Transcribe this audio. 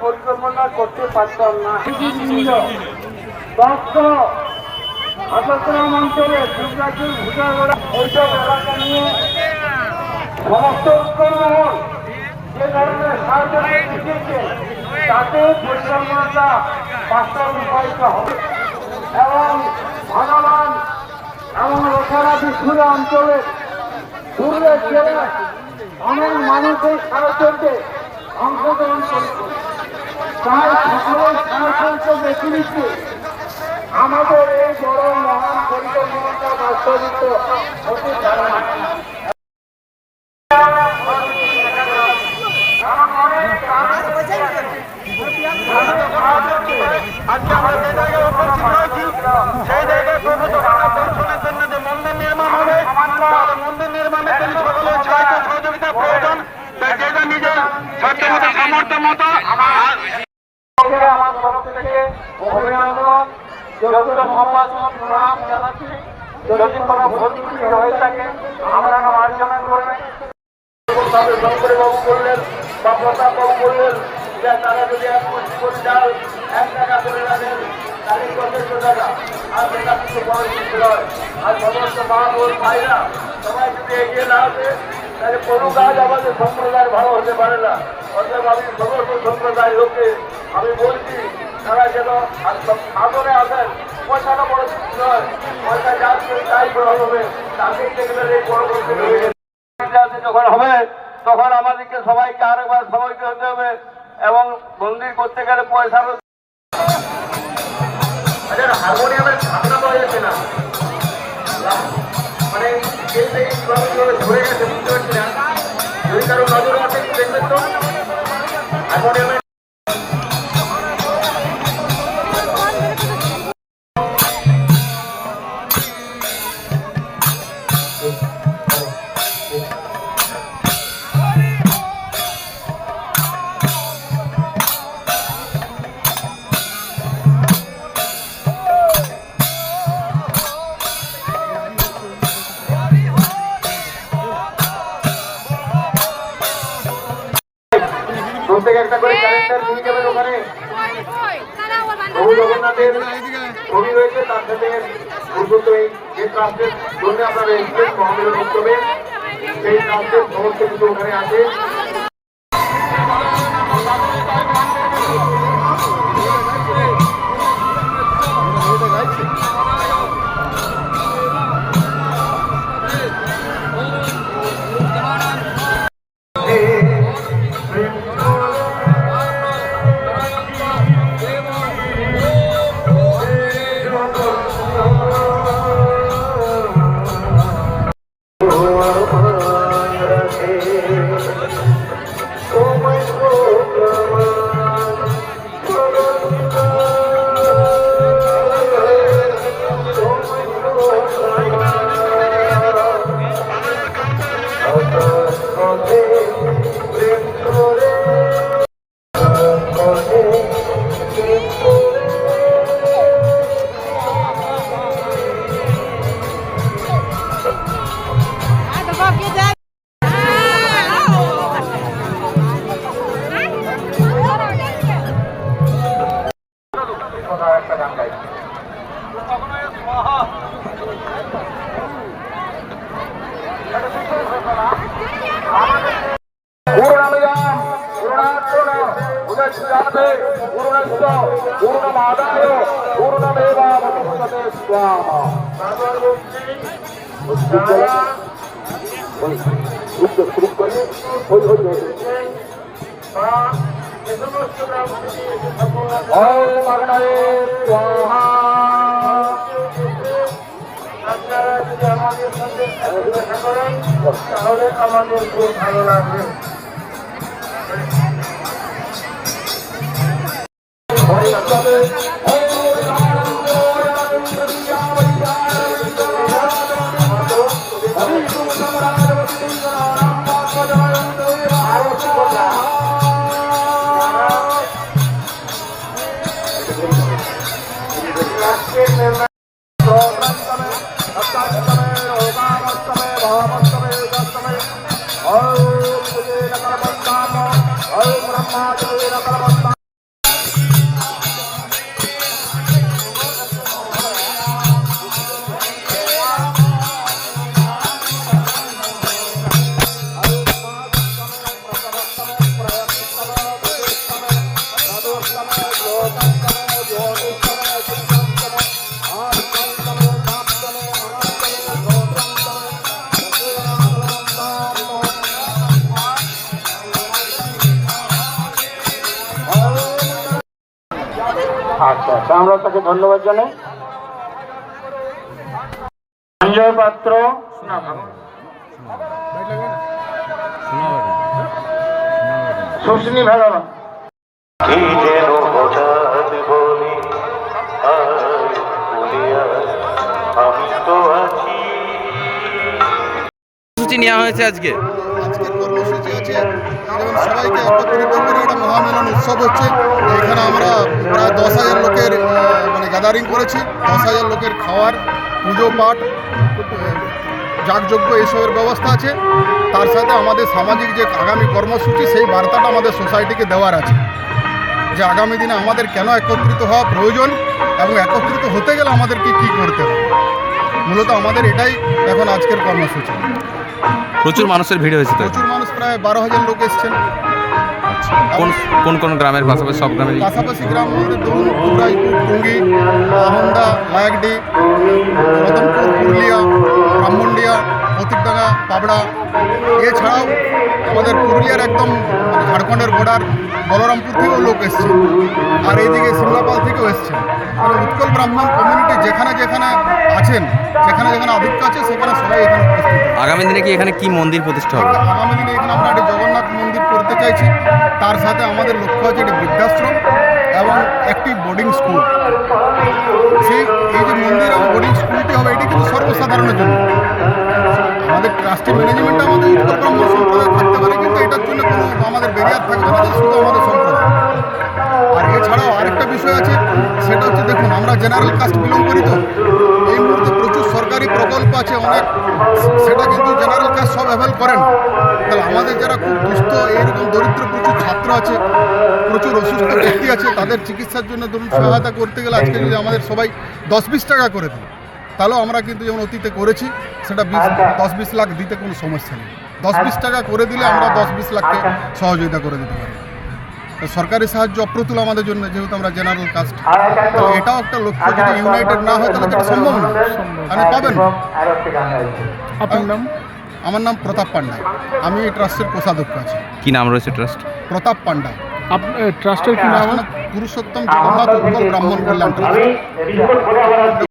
পরিকল্পনা করতে পারতাম না। দক্ষ অঞ্চলে দুর্গাপুর ভুটাগড়া এইসব এলাকা নিয়ে সমস্ত উত্তরমহল যে ধরনের সাহায্য তাতে পরিকল্পনাটা বাস্তবায়িত হবে। এবং ভগবান এবং লোকেরা বিষ্ণুরা অঞ্চলে দূরে জেলায় অনেক মানুষের সাহায্যে অংশগ্রহণ করেছে। তাই সকলের আজকে আমরা যে মন্দির নির্মাণ হবে মন্দির নির্মাণের জন্য সকলের সাহায্য সহযোগিতা প্রয়োজন যে নিজের সাধ্য সামর্থ্য মতো কোনো ভুল ত্রুটি হয়ে থাকে, আমরা মার্জনা করবেন তবে বাবু বললেন বা প্রতাপ বাবু বললেন যে তারা যদি এক কোটি করে রাখেন আর সমস্ত মা বোন সবাই যদি এগিয়ে না আসে, তাহলে কোনো কাজ আমাদের সম্প্রদায় ভালো হতে পারে না। অতএব আমি সমস্ত সম্প্রদায় লোককে আমি বলছি, তারা যেন সাধনে আসেন যখন হবে তখন আমাদেরকে সবাইকে আরেকবার সবাইকে হতে হবে এবং মন্দির করতে গেলে পয়সার ট্রাস্টের জন্য আপনারা এসেছেন মহামিলন উৎসবে সেই সমস্ত কিছু ওখানে আছে। Oh, একটা গান গাই पूर्णमिदां पूर्णात्मन उदच्यते पूर्णस्य पूर्णमादाय पूर्णमेवावशिष्यते स्वाहा উচ্চ শুরু ওম অগ্নয়ে স্বাহা আপনারা যদি আমাদের তাহলে আমাদের খুব ভালো লাগবে más, আচ্ছা তা আমরা তাকে ধন্যবাদ জানাই। সঞ্জয় পাত্র। কি যেন হঠাৎ বলি আমি তো আছি। নেওয়া হয়েছে আজকে। আজকের কর্মসূচি আছে যেমন সবাইকে একত্রিত করে একটা মহামেলন উৎসব হচ্ছে। এখানে আমরা প্রায় দশ হাজার লোকের মানে গ্যাদারিং করেছি। দশ হাজার লোকের খাওয়ার, পুজো পাঠ, যাগযজ্ঞ এইসবের ব্যবস্থা আছে। তার সাথে আমাদের সামাজিক যে আগামী কর্মসূচি, সেই বার্তাটা আমাদের সোসাইটিকে দেওয়ার আছে। যে আগামী দিনে আমাদের কেন একত্রিত হওয়া প্রয়োজন এবং একত্রিত হতে গেলে আমাদেরকে কী করতে হবে? মূলত আমাদের এটাই এখন আজকের কর্মসূচি। প্রচুর মানুষের ভিড় হয়েছে তো। প্রচুর মানুষ প্রায় বারো হাজার লোক এসছেন আচ্ছা কোন কোন কোন গ্রামের পাশাপাশি সব গ্রামের পাশাপাশি গ্রাম বলতে ধরুন পুরাই টুঙ্গি মাহন্দা লায়কডি রতনপুর পুরুলিয়া ব্রাহ্মণডিয়া প্রতিকডাঙ্গা পাবড়া এছাড়াও আমাদের পুরুলিয়ার একদম মানে ঝাড়খণ্ডের বর্ডার বলরামপুর থেকেও লোক এসছে। আর এইদিকে সিমলাপাল থেকেও এসছে। মানে উৎকল ব্রাহ্মণ কমিউনিটি যেখানে যেখানে আছেন যেখানে যেখানে আধিক্য আছে সেখানে সবাই এখানে আগামী দিনে কি এখানে কি মন্দির প্রতিষ্ঠা হবে? আগামী দিনে এখানে আমরা একটি জগন্নাথ চাইছি তার সাথে আমাদের লক্ষ্য আছে একটি বৃদ্ধাশ্রম এবং একটি বোর্ডিং স্কুল সেই এই যে মন্দির এবং বোর্ডিং স্কুলটি হবে, এটি কিন্তু সর্বসাধারণের জন্য। আমাদের ট্রাস্টি ম্যানেজমেন্ট আমাদের উত্তর ব্রাহ্মণ সম্প্রদায় থাকতে পারে, কিন্তু এটার জন্য কোনো আমাদের বেরিয়ার থাকবে না শুধু আমাদের সম্প্রদায়। আর এছাড়াও আরেকটা বিষয় আছে, সেটা হচ্ছে দেখুন, আমরা জেনারেল কাস্ট বিলং করি তো, এই মুহূর্তে প্রচুর সরকারি প্রকল্প আছে, অনেক, সেটা কিন্তু জেনারেল কাস্ট সব অ্যাভেল করেন। তাহলে আমাদের যারা খুব দুস্থ এইরকম দরিদ্র প্রচুর ছাত্র আছে প্রচুর অসুস্থ ব্যক্তি আছে তাদের চিকিৎসার জন্য ধরুন সহায়তা করতে গেলে আজকে যদি আমাদের সবাই দশ বিশ টাকা করে দিই তাহলেও আমরা কিন্তু যেমন অতীতে করেছি সেটা বিশ দশ বিশ লাখ দিতে কোনো সমস্যা নেই। দশ বিশ টাকা করে দিলে আমরা দশ বিশ লাখকে সহযোগিতা করে দিতে পারি। তো সরকারি সাহায্য অপ্রতুল আমাদের জন্য যেহেতু আমরা জেনারেল কাস্ট তাহলে এটাও একটা লক্ষ্য যদি ইউনাইটেড না হয় তাহলে তো এটা সম্ভব না। আপনি পাবেন। না। আপনার নাম? আমার নাম প্রতাপ পান্ডা। আমি এই ট্রাস্টের কোষাধ্যক্ষ আছি। কি নাম রয়েছে ট্রাস্ট? প্রতাপ পান্ডা। ট্রাস্টের কি নাম? পুরুষোত্তম জগন্নাথ উৎকল ব্রাহ্মণ কল্যাণ ট্রাস্ট।